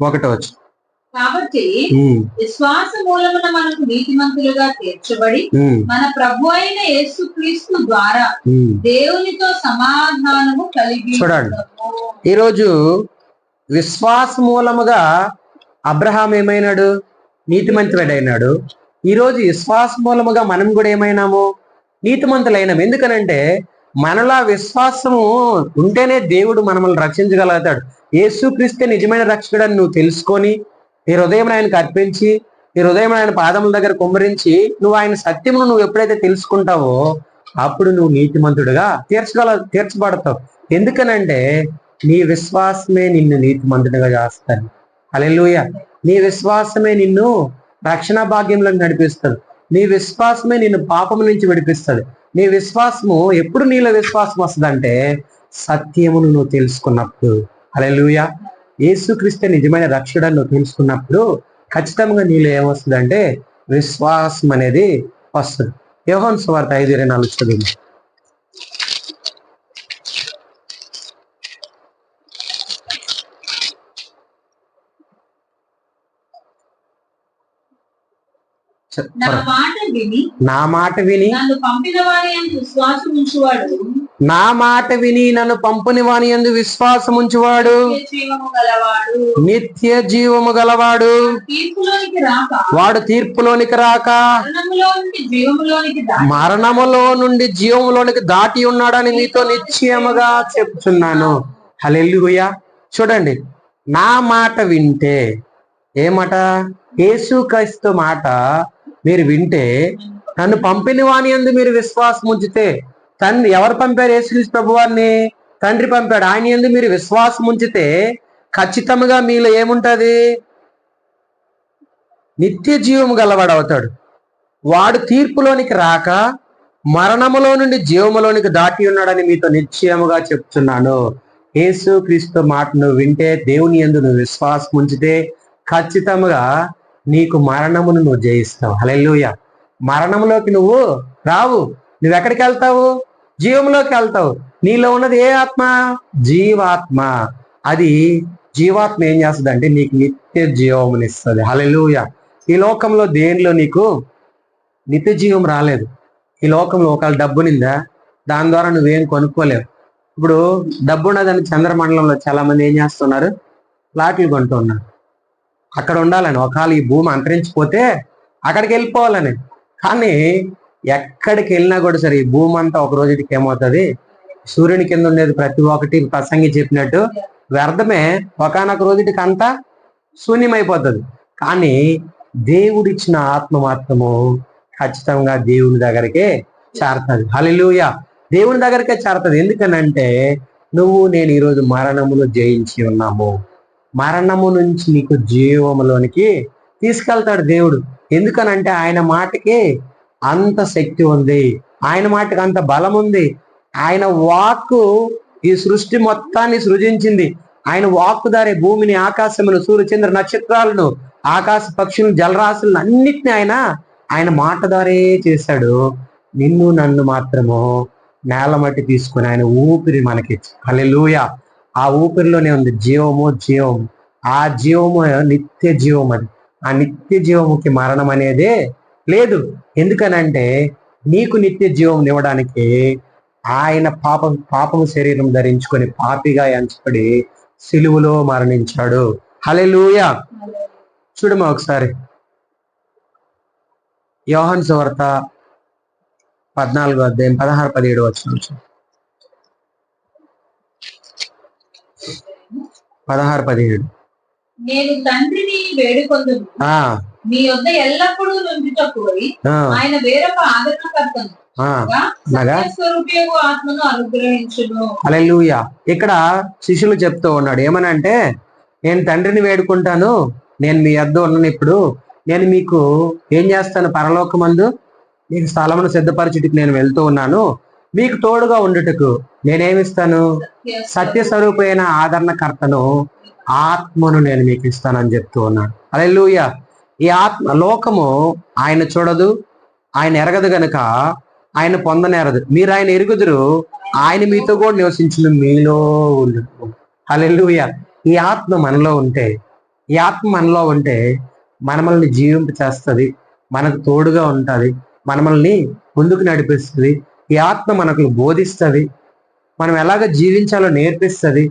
ఒకటో వచ్చు కాబట్టి విశ్వాస మూలమున మనకు నీతిమంతులుగా తీర్చబడి ఉమ్, మన ప్రభు అయిన యేసు క్రీస్తు ద్వారా. దేవునితో సమాధానము కలిగి చూడండి. ఈరోజు విశ్వాస మూలముగా అబ్రహాం ఏమైనాడు? నీతిమంతుడైనాడు. ఈరోజు విశ్వాస మూలముగా మనం కూడా ఏమైనాము? నీతిమంతులైనాం. ఎందుకనంటే మనలా విశ్వాసము ఉంటేనే దేవుడు మనల్ని రక్షించగలుగుతాడు. యేసుక్రీస్తే నిజమైన రక్షకుడని నువ్వు తెలుసుకొని ఈ హృదయం ఆయనకు అర్పించి ఈ హృదయం ఆయన పాదముల దగ్గర కుమ్మరించి నువ్వు ఆయన సత్యమును నువ్వు ఎప్పుడైతే తెలుసుకుంటావో అప్పుడు నువ్వు నీతిమంతుడుగా తీర్చగల తీర్చబడతావు. ఎందుకనంటే నీ విశ్వాసమే నిన్ను నీతిమంతుడిగా చేస్తాను. అలెలుయ నీ విశ్వాసమే నిన్ను రక్షణ భాగ్యంలోకి నడిపిస్తుంది. నీ విశ్వాసమే నిన్ను పాపం నుంచి విడిపిస్తుంది. నీ విశ్వాసము ఎప్పుడు నీలో విశ్వాసం వస్తుందంటే సత్యమును నువ్వు తెలుసుకున్నప్పుడు. అలెలుయ యేసుక్రీస్తే నిజమైన రక్షుడని నువ్వు తెలుసుకున్నప్పుడు ఖచ్చితంగా నీలో ఏమొస్తుందంటే విశ్వాసం అనేది వస్తుంది. యోహన్ సువార్త ఐదు ఇరవై నాలుగు చదువు నా మాట విని నా మాట విని నన్ను పంపిన విని యందు విశ్వాసం ఉంచువాడు. నిత్య జీవము గలవాడు. వాడు తీర్పులోనికి రాక. మరణములో నుండి జీవములోనికి దాటి. ఉన్నాడని మీతో నిశ్చయముగా చెప్తున్నాను. హల్లెలూయా. చూడండి నా మాట వింటే ఏమాట యేసు క్రీస్తు మాట మీరు వింటే నన్ను పంపిన వాని అందు మీరు విశ్వాసం ఉంచితే తండ్రి ఎవరు పంపారు యేసుక్రీస్తు ప్రభు వారిని తండ్రి పంపాడు. ఆయన ఎందు మీరు విశ్వాసం ఉంచితే ఖచ్చితంగా మీలో ఏముంటది? నిత్య జీవము గలవాడు అవుతాడు. వాడు తీర్పులోనికి రాక మరణములో నుండి జీవములోనికి దాటి ఉన్నాడని మీతో నిశ్చయముగా చెప్తున్నాను. యేసు క్రీస్తు మాట నువ్వు వింటే దేవుని ఎందు నువ్వు విశ్వాసం ఉంచితే ఖచ్చితంగా నీకు మరణమును నువ్వు జయిస్తావు. హలెల్లుయ. మరణంలోకి నువ్వు రావు. నువ్వెక్కడికి వెళ్తావు? జీవంలోకి వెళ్తావు. నీలో ఉన్నది ఏ ఆత్మ? జీవాత్మ. అది జీవాత్మ ఏం చేస్తుంది అంటే నీకు నిత్య జీవమునిస్తుంది. హలెలుయ ఈ లోకంలో దేనిలో నీకు నిత్య జీవం రాలేదు? ఈ లోకంలో ఒకవేళ డబ్బునిందా దాని ద్వారా నువ్వేం కొనుక్కోలేవు. ఇప్పుడు డబ్బు ఉన్నదని చంద్రమండలంలో చాలా మంది ఏం చేస్తున్నారు? ప్లాట్లు కొంటున్నారు అక్కడ ఉండాలని ఒకవేళ ఈ భూమి అంతరించిపోతే అక్కడికి వెళ్ళిపోవాలని. కానీ ఎక్కడికి వెళ్ళినా కూడా సరే ఈ భూమి అంతా ఒక రోజుకి ఏమవుతుంది? సూర్యుని కింద ఉండేది ప్రతి ఒక్కటి ప్రసంగి చెప్పినట్టు వ్యర్థమే. ఒకనొక రోజుటికి అంతా శూన్యమైపోతుంది. కానీ దేవుడిచ్చిన ఆత్మ మాత్రము ఖచ్చితంగా దేవుని దగ్గరికే చేరుతుంది. హలిలుయ దేవుని దగ్గరికే చేరుతుంది. ఎందుకనంటే నువ్వు నేను ఈరోజు మరణమును జయించి ఉన్నాము. మరణము నుంచి నీకు జీవములోనికి తీసుకెళ్తాడు దేవుడు. ఎందుకనంటే ఆయన మాటకి అంత శక్తి ఉంది. ఆయన మాటకి అంత బలం ఉంది. ఆయన వాక్కు ఈ సృష్టి మొత్తాన్ని సృజించింది. ఆయన వాక్కు దారే భూమిని ఆకాశమును సూర్యచంద్ర నక్షత్రాలను ఆకాశ పక్షులను జలరాశులను అన్నిటిని ఆయన ఆయన మాట దారే చేశాడు. నిన్ను నన్ను మాత్రము నేల మట్టి తీసుకుని ఆయన ఊపిరి మనకి అలెలుయా ఆ ఊపిరిలోనే ఉంది జీవము జీవము. ఆ జీవము నిత్య జీవం అది. ఆ నిత్య జీవముకి మరణం అనేదే లేదు. ఎందుకనంటే నీకు నిత్య జీవం ఇవ్వడానికి ఆయన పాపం పాపము శరీరం ధరించుకొని పాపిగా ఎంచబడి సిలువులో మరణించాడు. హల్లెలూయా. చూడమా ఒకసారి. యోహన్ సువార్త పద్నాలుగో అధ్యాయం పదహారు పదిహేడు వచ్చిన పదహారు పదిహేడు. నేను తండ్రిని వేడుకొందును. ఆ. మీ యొద్ద ఎల్లప్పుడూ ఆయన వేరొక ఆదరణకర్తను. హల్లెలూయా. ఇక్కడ శిష్యులు చెప్తూ ఉన్నాడు. ఏమనంటే నేను తండ్రిని వేడుకుంటాను. నేను మీ వద్ద ఉన్నాను ఇప్పుడు. నేను మీకు ఏం చేస్తాను? పరలోకమందు మీకు స్థలమును సిద్ధపరచుటకు నేను వెళ్తూ ఉన్నాను. మీకు తోడుగా ఉండుటకు నేనేమిస్తాను? సత్య స్వరూపమైన ఆదరణకర్తను ఆత్మను నేను మీకు ఇస్తానని చెప్తూ ఉన్నాను అలెలుయ ఈ ఆత్మ లోకము ఆయన చూడదు ఆయన ఎరగదు గనుక ఆయన పొందనేరదు. మీరు ఆయన ఎరుగుదురు ఆయన మీతో కూడా నివసించిన మీలో ఉండు. హల్లెలూయ. ఈ ఆత్మ మనలో ఉంటే ఈ ఆత్మ మనలో ఉంటే మనమల్ని జీవింప చేస్తుంది మనకు తోడుగా ఉంటుంది మనమల్ని ముందుకు నడిపిస్తుంది ఈ ఆత్మ మనకు బోధిస్తుంది. మనం ఎలాగ జీవించాలో నేర్పిస్తుంది.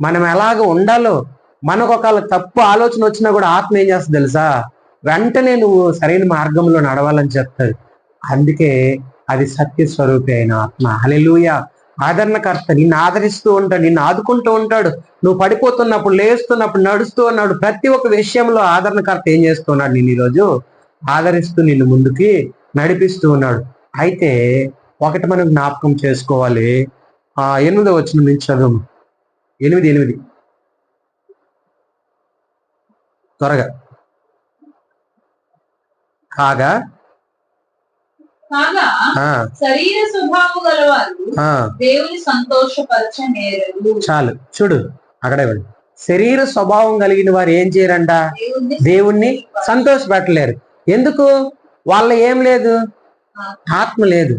మనం ఎలాగ ఉండాలో మనకు ఒకవేళ తప్పు ఆలోచన వచ్చినా కూడా ఆత్మ ఏం చేస్తుంది తెలుసా? వెంటనే నువ్వు సరైన మార్గంలో నడవాలని చెప్తుంది. అందుకే అది సత్య స్వరూపి అయిన ఆత్మ. హలెలూయ ఆదరణకర్త. నిన్ను ఆదరిస్తూ ఉంటాడు. నిన్ను ఆదుకుంటూ ఉంటాడు. నువ్వు పడిపోతున్నప్పుడు లేస్తున్నప్పుడు నడుస్తూ ఉన్నాడు. ప్రతి ఒక్క విషయంలో ఆదరణకర్త ఏం చేస్తున్నాడు నేను ఈరోజు? ఆదరిస్తూ నిన్ను ముందుకి నడిపిస్తూ ఉన్నాడు. అయితే ఒకటి మనం జ్ఞాపకం చేసుకోవాలి. ఆ ఎనిమిదో వచ్చిన నుంచి చదువు. ఎనిమిది ఎనిమిది. త్వరగా. కాగా? కాగా ఆ, శరీర స్వభావం గలవారు ఆ, దేవుని సంతోషపరచ నేరరు చాలు. చూడు అక్కడే వెళ్ళి శరీర స్వభావం కలిగిన వారు ఏం చేయరంట? దేవుణ్ణి దేవుణ్ణి సంతోష పెట్టలేరు ఎందుకు? వాళ్ళ ఏం లేదు? ఆత్మ లేదు.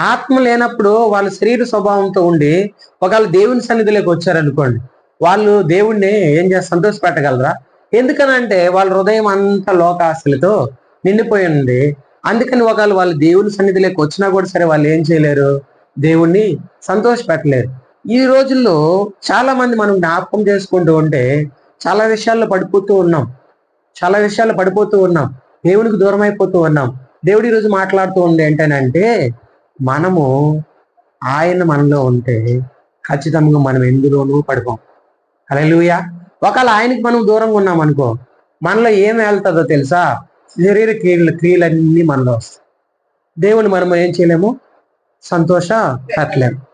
ఆత్మ లేనప్పుడు వాళ్ళ శరీర స్వభావంతో ఉండి ఒకవేళ దేవుని సన్నిధిలోకి వచ్చారనుకోండి వాళ్ళు దేవుణ్ణి ఏం చేస్తారు సంతోష పెట్టగలరా ఎందుకనంటే వాళ్ళ హృదయం అంత లోకాశలతో నిండిపోయి ఉంది. అందుకని ఒకవేళ వాళ్ళు దేవుని సన్నిధిలోకి వచ్చినా కూడా సరే వాళ్ళు ఏం చేయలేరు? దేవుణ్ణి సంతోషపెట్టలేరు. ఈ రోజుల్లో చాలా మంది మనం జ్ఞాపకం చేసుకుంటూ ఉంటే చాలా విషయాల్లో పడిపోతూ ఉన్నాం. చాలా విషయాల్లో పడిపోతూ ఉన్నాం. దేవునికి దూరం అయిపోతూ ఉన్నాం. దేవుడు ఈరోజు మాట్లాడుతూ ఉండే ఏంటనంటే మనము ఆయన మనలో ఉంటే ఖచ్చితంగా మనం ఎందులోనూ పడిపోం. హల్లెలూయా. ఒకవేళ ఆయనకి మనం దూరంగా ఉన్నాం అనుకో మనలో ఏం వెళ్తుందో తెలుసా? శరీర క్రియలు క్రియలన్నీ మనలో వస్తాయి. దేవుని మనం ఏం చేయలేము? సంతోష పెట్టలేము.